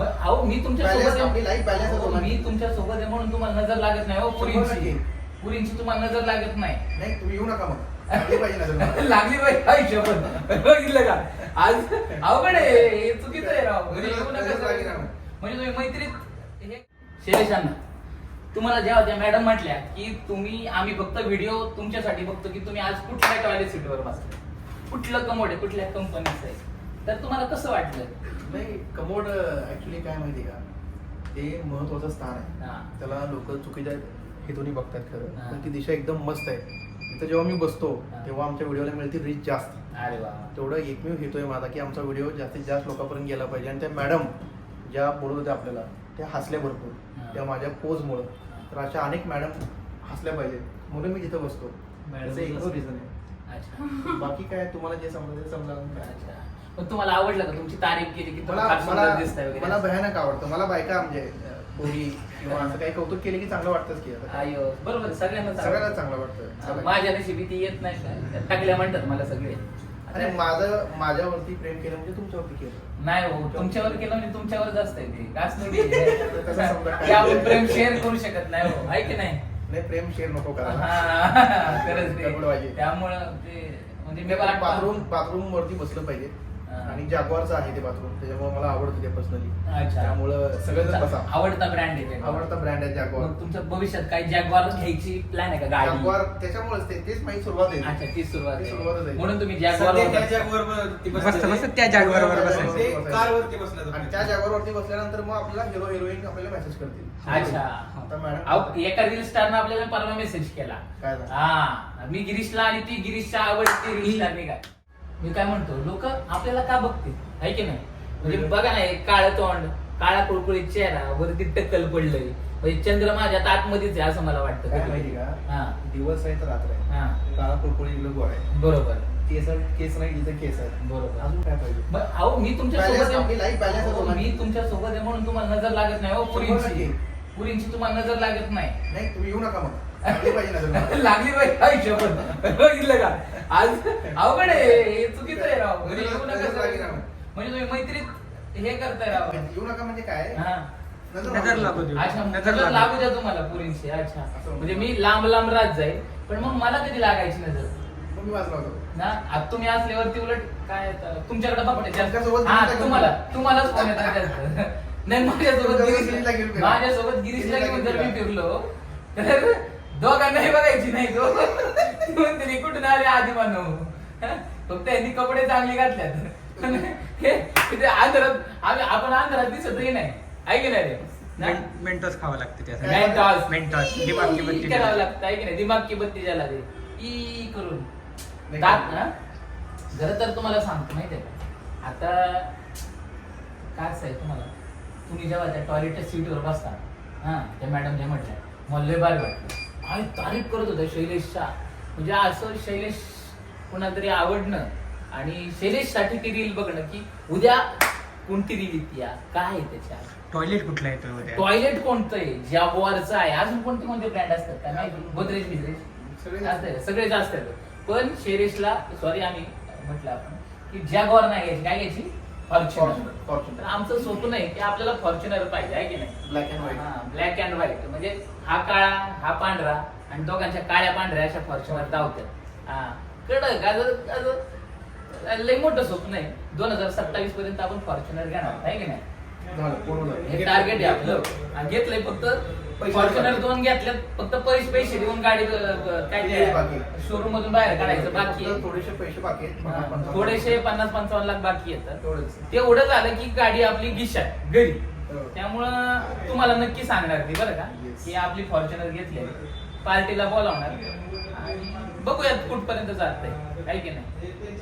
मग अहो मी तुमच्या Balance, सोबत आपली life balance आहे होतो अहो, ना. मी तुमच्यासोबत आहे म्हणून तुम्हाला नजर लागत नाही. हो शंभर पुरींची. टक्के. पुरींची तुम्हाला नजर लागत नाही. नाही तुम्ही येऊ नका मग. लागली पाहिजे नजर मला. लागली पाहिजे. काय शपथ बघितलं का? आज अवघड आहे हे चुकीचं आहे राव. घरी येऊ नका. म्हणजे तुम्ही मैत्रीत हे शिरेशांना तुम्हाला जेव्हा त्या मॅडम म्हटल्या की तुम्ही आम्ही फक्त व्हिडिओ तुमच्यासाठी बघतो की तुम्ही आज कुठल्या टॉयलेट सीटवर बसले? कुठलं कमोड आहे? कुठल्या कंपनीचं आहे? तर तुम्हाला कसं वाटलं? नाही कमोड ऍक्च्युली काय माहिती का? ते महत्वाचं स्थान हा. आहे त्याला लोक चुकीच्या हेतून बघतात खरं. हा. पण ती दिशा एकदम मस्त आहे. इथं जेव्हा मी बसतो हा. तेव्हा आमच्या व्हिडिओला मिळते रीच जास्त. अरे वा. तेवढं एकमेव हेतू आहे माझा की आमचा व्हिडिओ जास्तीत जास्त लोकांपर्यंत गेला पाहिजे. आणि त्या मॅडम ज्या बोलत होत्या आपल्याला त्या हसल्या भरपूर. त्या माझ्या पोजमुळं. तर अशा अनेक मॅडम हसल्या पाहिजे म्हणून मी तिथं बसतो. त्याचं. रिझन आहे. अच्छा. बाकी काय तुम्हाला जे ते समजा काय अच्छा. पण तुम्हाला आवडलं का? तुमची तारीफ केली की मला फार मला सुंदर दिसताय वगैरे. मला भयानक आवडतं. मला बायका म्हणजे पोरी किंवा असं काही कौतुक केले की चांगलं वाटतंच की आता. आयो बरोबर आहे, सगळ्यांना सगळ्याला चांगलं. वाटतं. माझ्या नशिबी ती येत नाही. का टाकल्या म्हणतात मला सगळे. आणि आता- माझं माझ्यावरती प्रेम केलं म्हणजे तुमच्यावरती केलं. नाही हो तुमच्यावर केलं म्हणजे तुमच्यावर जास्त आहे ते. काच तसं समजा काय- की आपण प्रेम शेअर करू शकत नाही हो. आहे की नाही? नाही प्रेम शेअर नको करा. हा, खरंच ते. त्यामुळं ते म्हणजे मी बाथरूम बाथरूम वरती बसलं पाहिजे. आणि जागवारचं आहे ते बाथरूम त्याच्यामुळे मला आवडतं ते पर्सनली अच्छा त्यामुळं बसा आवडता ब्रँड आहे ते. आवडता ब्रँड आहे जागवार मग तुमच्या भविष्यात काही जॅगवार घ्यायची प्लॅन आहे का गाडी जागवार त्याच्यामुळेच ते तेच माझी सुरुवात आहे अच्छा ती सुरुवात ती आहे. सुरुवातच आहे. म्हणून तुम्ही जॅगवार सध्या त्या जॅगवर ती मस्त बसलेली. मस्त त्या जॅगवारवर बसायचं. ते कारवरती बसल्या आणि त्या जागवारवरती बसल्यानंतर मग आपल्याला हिरो हिरोईन आपल्याला मेसेज करतील अच्छा आता मॅडम एका रील स्टारनं आपल्याला परवा मेसेज केला काय झालं? हा मी गिरीशला आणि ती गिरीशच्या आवडती रील स्टार मी काय मी काय म्हणतो लोक आपल्याला का बघतील? आहे की नाही? म्हणजे बघा ना काळ तोंड काळा कुळकुळीत चेहरा वरती टक्कल पडलंय. म्हणजे चंद्र माझ्यात आतमध्येच आहे असं मला वाटतं. काय कधी. माहिती का? हा. दिवस आहे तर रात्र आहे हा. काळा कुळकुळी लोक आहे बरोबर. केस केस नाही तिथे केस आहे बरोबर. अजून काय पाहिजे? अहो मी तुमच्यासोबत. मी तुमच्यासोबत आहे म्हणून तुम्हाला नजर लागत नाही हो पुरींची. तुम्हाला नजर लागत नाही. नाही तुम्ही येऊ नका मग. लागली पाहिजे. लागली बघितलं का? आज अवघड आहे हे चुकीचं आहे राव घरी येऊ नका. म्हणजे तुम्ही मैत्रीत हे करताय राव येऊ नका म्हणजे काय हा. नजर लागू देऊ. अच्छा नजर नजर लागू. लागू द्या तुम्हाला पुरींची अच्छा असं. म्हणजे मी लांब लांब राहत जाईल पण मग मला कधी लागायची नजर मग मी वाचला होतो ना आता तुम्ही असल्यावरती उलट काय तुमच्याकडे हा गिरीशला घेऊन तुम्हाला जा. तुम्हाला फोन येतात जास्त नाही माझ्यासोबत तुमच्यासोबत गिरीशला घेऊन. माझ्यासोबत गिरीशला घेऊन जर मी फिरा. फिरलो तर दोघांनाही बघायची नाही तो. ती "नी कुठून आले आधी मानव. फक्त यांनी कपडे चांगले घातल्यात. हे ते अंधारात आम्ही आपण अंधारात दिसतही नाही. आहे की नाही रे? मेंटॉस खावं लागते त्यासाठी मेंटॉस. मेंटॉस दिमाग की बत्ती करावं लागतं आहे की नाही? दिमाग की बत्ती ज्याला दे ई करून. दात? ना? खरं तर तुम्हाला सांगतो माहितीये का? आता काय आहे तुम्हाला? तुम्ही जेव्हा त्या टॉयलेटच्या सीटवर बसता हा त्या मॅडम जे म्हटल्या मला लय भारी वाटलं आणि तारीफ करत होत्या शैलेशच्या म्हणजे असं शैलेश कोणाला तरी आवडणं आणि शैलेशसाठी ती रील बघणं की उद्या कोणती रील येते काय आहे त्याच्यात? टॉयलेट कुठला उद्या? टॉयलेट कोणतं आहे? जॅगवारचं आहे. अजून कोणते कोणते ब्रँड असतात का नाही? गोदरेज बिजरेज सगळे असतात सगळेच असतात पण शेरेशला सॉरी आम्ही म्हटलं आपण की जॅगवार नाही घ्यायची. काय घ्यायची? फॉर्च्युनर. तर आमचं स्वप्न आहे की आपल्याला फॉर्च्युनर पाहिजे आहे की नाही? Black and white black and white म्हणजे हा काळा हा पांढरा आणि दोघांच्या काळ्या पांढऱ्या अशा फॉर्च्युनर धावतात हा. कडक असं- असं लय मोठं स्वप्न आहे दोन हजार सत्तावीस पर्यंत आपण फॉर्च्युनर घेणार आहे की नाही? झालं हे टार्गेट आहे आपलं आणि घेतलंय फक्त पैसे फॉर्च्युनर. दोन घेतल्यात फक्त पैसे पैसे देऊन गाडी अं, काय पैसे बाकी. शोरूम मधून बाहेर काढायचं बाकी आहे. थोडेसे पैसे बाकी आहेत हा, थोडेसे पन्नास पंचावन्न लाख बाकी येतात तेवढेच. तेवढं झालं की गाडी आपली गिशात घरी हो. त्यामुळं तुम्हाला नक्की सांगणार ती बरं का Yes. की आपली फॉर्च्युनर घेतली पार्टीला बोलावणार आणि बघूयात कुठपर्यंत जात आहे की नाही